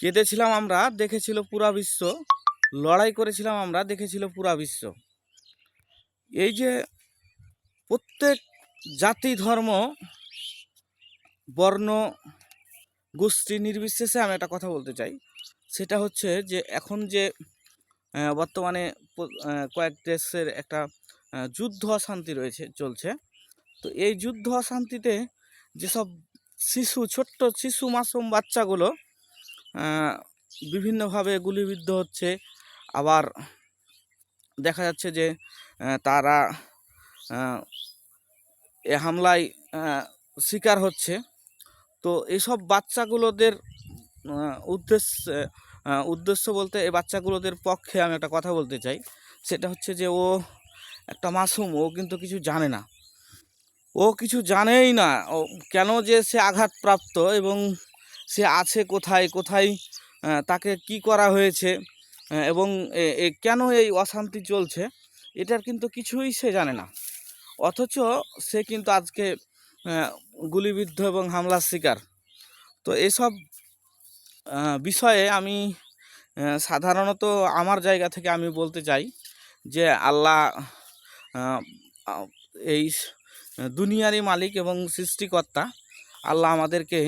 কেঁদেছিলাম আমরা, দেখেছিল পুরা বিশ্ব। লড়াই করেছিলাম আমরা, দেখেছিল পুরা বিশ্ব। এই যে প্রত্যেক জাতি, ধর্ম, বর্ণ, গোষ্ঠী নির্বিশেষে আমি একটা কথা বলতে চাই। সেটা হচ্ছে যে এখন যে বর্তমানে কয়েক দেশের একটা যুদ্ধ অশান্তি রয়েছে, চলছে। তো এই যুদ্ধ অশান্তিতে যেসব শিশু, ছোট্ট শিশু, মাসুম বাচ্চাগুলো বিভিন্নভাবে গুলিবিদ্ধ হচ্ছে। আবার দেখা যাচ্ছে যে তারা এ হামলায় শিকার হচ্ছে। তো এইসব বাচ্চাগুলোদের উদ্দেশ্যে উদ্দেশ্য বলতে এই বাচ্চাগুলোদের পক্ষে আমি একটা কথা বলতে চাই। সেটা হচ্ছে যে, ও একটা মাসুম, ও কিন্তু কিছু জানে না। ও কিছু জানেই না। কেন যে সে আঘাতপ্রাপ্ত এবং সে আছে কোথায় কোথায় তাকে কি করা হয়েছে এবং কেন এই অশান্তি চলছে, এটার কিন্তু কিছুই সে জানে না। অথচ সে কিন্তু আজকে গুলিবিদ্ধ এবং হামলার শিকার। তো এসব বিষয়ে আমি সাধারণত আমার জায়গা থেকে আমি বলতে চাই যে আল্লাহ এই দুনিয়ারই মালিক এবং সৃষ্টিকর্তা আল্লাহ আমাদেরকে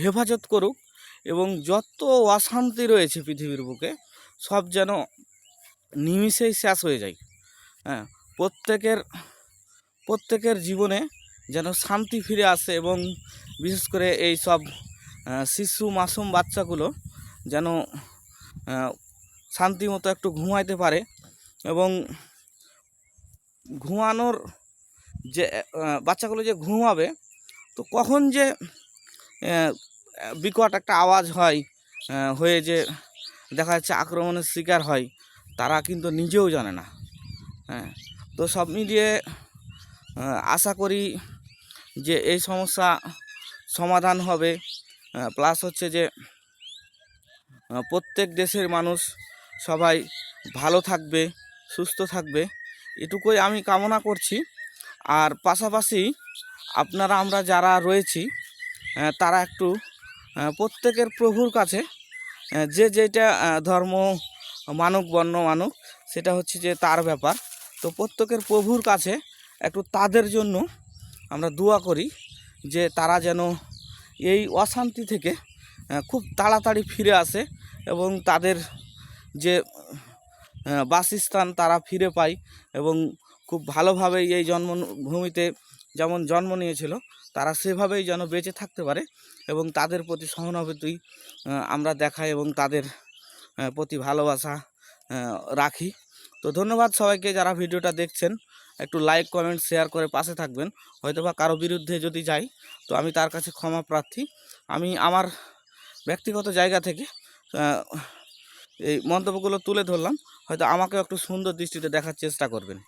হেফাজত করুক এবং যত অশান্তি রয়েছে পৃথিবীর বুকে, সব যেন নিমিষেই শেষ হয়ে যায়। হ্যাঁ প্রত্যেকের প্রত্যেকের জীবনে যেন শান্তি ফিরে আসে এবং বিশেষ করে এই সব শিশু, মাসুম বাচ্চাগুলো যেন শান্তি মতো একটু ঘুমাইতে পারে এবং ঘুমানোর যে বাচ্চাগুলো যে ঘুমাবে তো কখন যে বিকট একটা আওয়াজ হয় হয়ে যে দেখা যাচ্ছে আক্রমণের শিকার হয়, তারা কিন্তু নিজেও জানে না। হ্যাঁ তো সব মিলিয়ে আশা করি যে এই সমস্যা সমাধান হবে। প্লাস হচ্ছে যে প্রত্যেক দেশের মানুষ সবাই ভালো থাকবে, সুস্থ থাকবে, এটুকুই আমি কামনা করছি। আর পাশাপাশি আপনারা আমরা যারা রয়েছি তারা একটু প্রত্যেকের প্রভুর কাছে যে যেটা ধর্ম মানুক, বর্ণ মানুক, সেটা হচ্ছে যে তার ব্যাপার। তো প্রত্যেকের প্রভুর কাছে একটু তাদের জন্য আমরা দোয়া করি যে তারা যেন এই অশান্তি থেকে খুব তাড়াতাড়ি ফিরে আসে এবং তাদের যে বাসস্থান তারা ফিরে পায় এবং খুব ভালোভাবে এই জন্মভূমিতে যেমন জন্ম নিয়েছিল, তারা সেভাবেই যেন বেঁচে থাকতে পারে এবং তাদের প্রতি সহানুভূতি আমরা দেখাই এবং তাদের প্রতি ভালোবাসা রাখি। তো ধন্যবাদ সবাইকে যারা ভিডিওটা দেখছেন। একটু লাইক কমেন্ট শেয়ার করে পাশে থাকবেন। হয়তোবা কারও বিরুদ্ধে যদি যাই, তো আমি তার কাছে ক্ষমা প্রার্থী। আমি আমার ব্যক্তিগত জায়গা থেকে এই মন্তব্যগুলো তুলে ধরলাম। হয়তো আমাকেও একটু সুন্দর দৃষ্টিতে দেখার চেষ্টা করবেন।